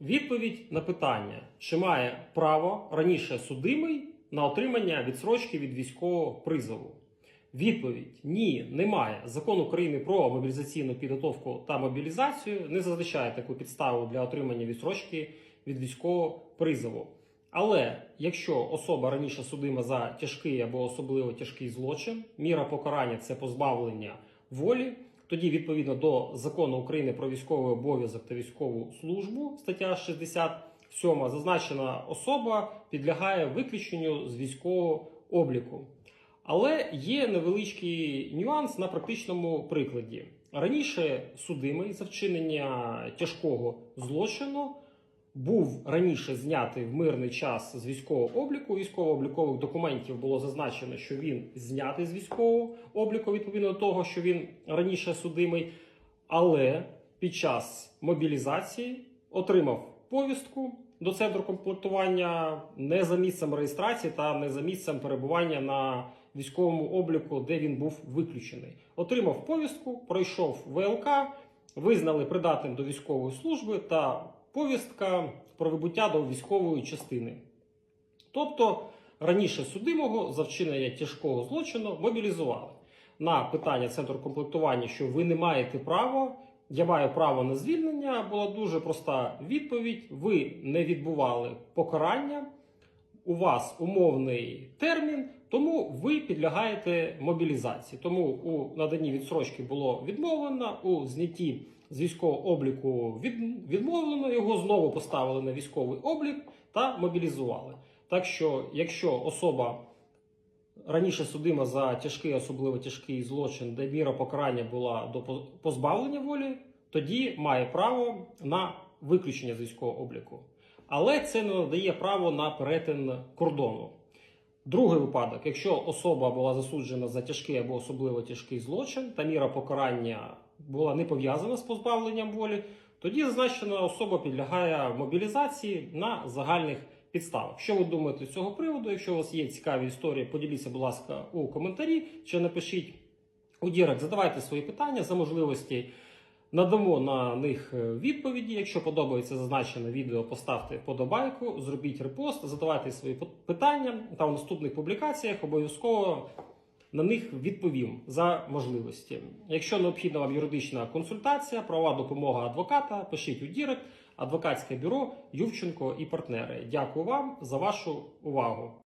Відповідь на питання, чи має право раніше судимий на отримання відсрочки від військового призову. Відповідь ні, немає. Закон України про мобілізаційну підготовку та мобілізацію не зазначає таку підставу для отримання відсрочки від військового призову. Але якщо особа раніше судима за тяжкий або особливо тяжкий злочин, міра покарання це позбавлення волі, тоді відповідно до закону України про військовий обов'язок та військову службу, стаття 67, зазначена особа підлягає виключенню з військового обліку. Але є невеличкий нюанс на практичному прикладі. Раніше судимий за вчинення тяжкого злочину був раніше знятий в мирний час з військового обліку. Військово-облікових документів було зазначено, що він знятий з військового обліку відповідно до того, що він раніше судимий, але під час мобілізації отримав повістку до центру комплектування не за місцем реєстрації та не за місцем перебування на військовому обліку, де він був виключений. Отримав повістку, пройшов ВЛК, визнали придатним до військової служби та повістка про вибуття до військової частини. Тобто раніше судимого за вчинення тяжкого злочину мобілізували. На питання центру комплектування, що ви не маєте права, я маю право на звільнення, була дуже проста відповідь: ви не відбували покарання, у вас умовний термін, тому ви підлягаєте мобілізації. Тому у наданні відсрочки було відмовлено, у знятті з військового обліку від, відмовлено, його знову поставили на військовий облік та мобілізували. Так що, якщо особа раніше судима за тяжкий, особливо тяжкий злочин, де міра покарання була до позбавлення волі, тоді має право на виключення з військового обліку. Але це не надає право на перетин кордону. Другий випадок, якщо особа була засуджена за тяжкий або особливо тяжкий злочин, та міра покарання була не пов'язана з позбавленням волі, тоді зазначена особа підлягає мобілізації на загальних підставах. Що ви думаєте з цього приводу? Якщо у вас є цікаві історії, поділіться, будь ласка, у коментарі чи напишіть у Дірект, задавайте свої питання за можливості. Надамо на них е, відповіді. Якщо подобається зазначене відео, поставте вподобайку, зробіть репост, задавайте свої питання та у наступних публікаціях обов'язково на них відповім за можливості. Якщо необхідна вам юридична консультація, права допомога адвоката, пишіть у Дірект, адвокатське бюро Ювченко і партнери. Дякую вам за вашу увагу.